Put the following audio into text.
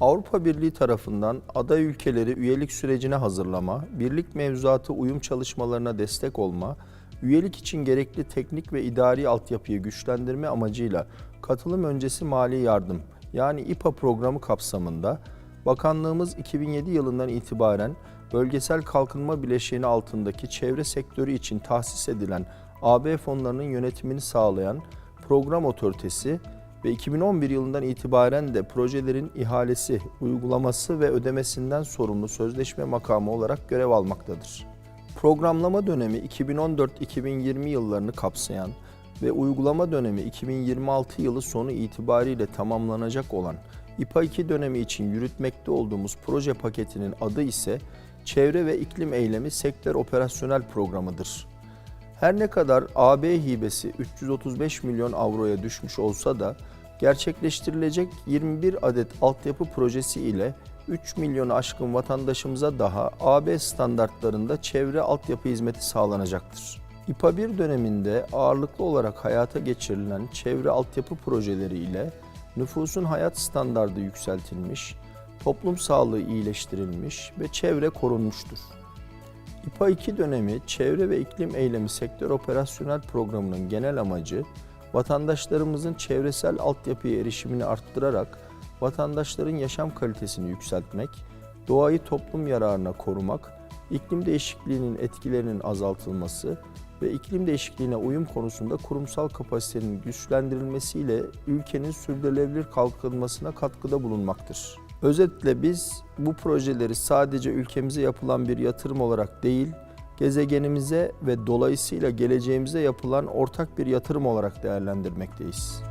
Avrupa Birliği tarafından aday ülkeleri üyelik sürecine hazırlama, birlik mevzuatı uyum çalışmalarına destek olma, üyelik için gerekli teknik ve idari altyapıyı güçlendirme amacıyla katılım öncesi mali yardım yani İPA programı kapsamında Bakanlığımız 2007 yılından itibaren bölgesel kalkınma bileşiği altındaki çevre sektörü için tahsis edilen AB fonlarının yönetimini sağlayan program otoritesi ve 2011 yılından itibaren de projelerin ihalesi, uygulaması ve ödemesinden sorumlu sözleşme makamı olarak görev almaktadır. Programlama dönemi 2014-2020 yıllarını kapsayan ve uygulama dönemi 2026 yılı sonu itibariyle tamamlanacak olan İPA 2 dönemi için yürütmekte olduğumuz proje paketinin adı ise Çevre ve İklim Eylemi Sektör Operasyonel Programı'dır. Her ne kadar AB hibesi 335 milyon avroya düşmüş olsa da gerçekleştirilecek 21 adet altyapı projesi ile 3 milyonu aşkın vatandaşımıza daha AB standartlarında çevre altyapı hizmeti sağlanacaktır. İPA 1 döneminde ağırlıklı olarak hayata geçirilen çevre altyapı projeleri ile nüfusun hayat standardı yükseltilmiş, toplum sağlığı iyileştirilmiş ve çevre korunmuştur. İPA 2 dönemi Çevre ve İklim Eylemi Sektör Operasyonel Programı'nın genel amacı, vatandaşlarımızın çevresel altyapıya erişimini arttırarak vatandaşların yaşam kalitesini yükseltmek, doğayı toplum yararına korumak, iklim değişikliğinin etkilerinin azaltılması ve iklim değişikliğine uyum konusunda kurumsal kapasitenin güçlendirilmesiyle ülkenin sürdürülebilir kalkınmasına katkıda bulunmaktır. Özetle biz bu projeleri sadece ülkemize yapılan bir yatırım olarak değil, gezegenimize ve dolayısıyla geleceğimize yapılan ortak bir yatırım olarak değerlendirmekteyiz.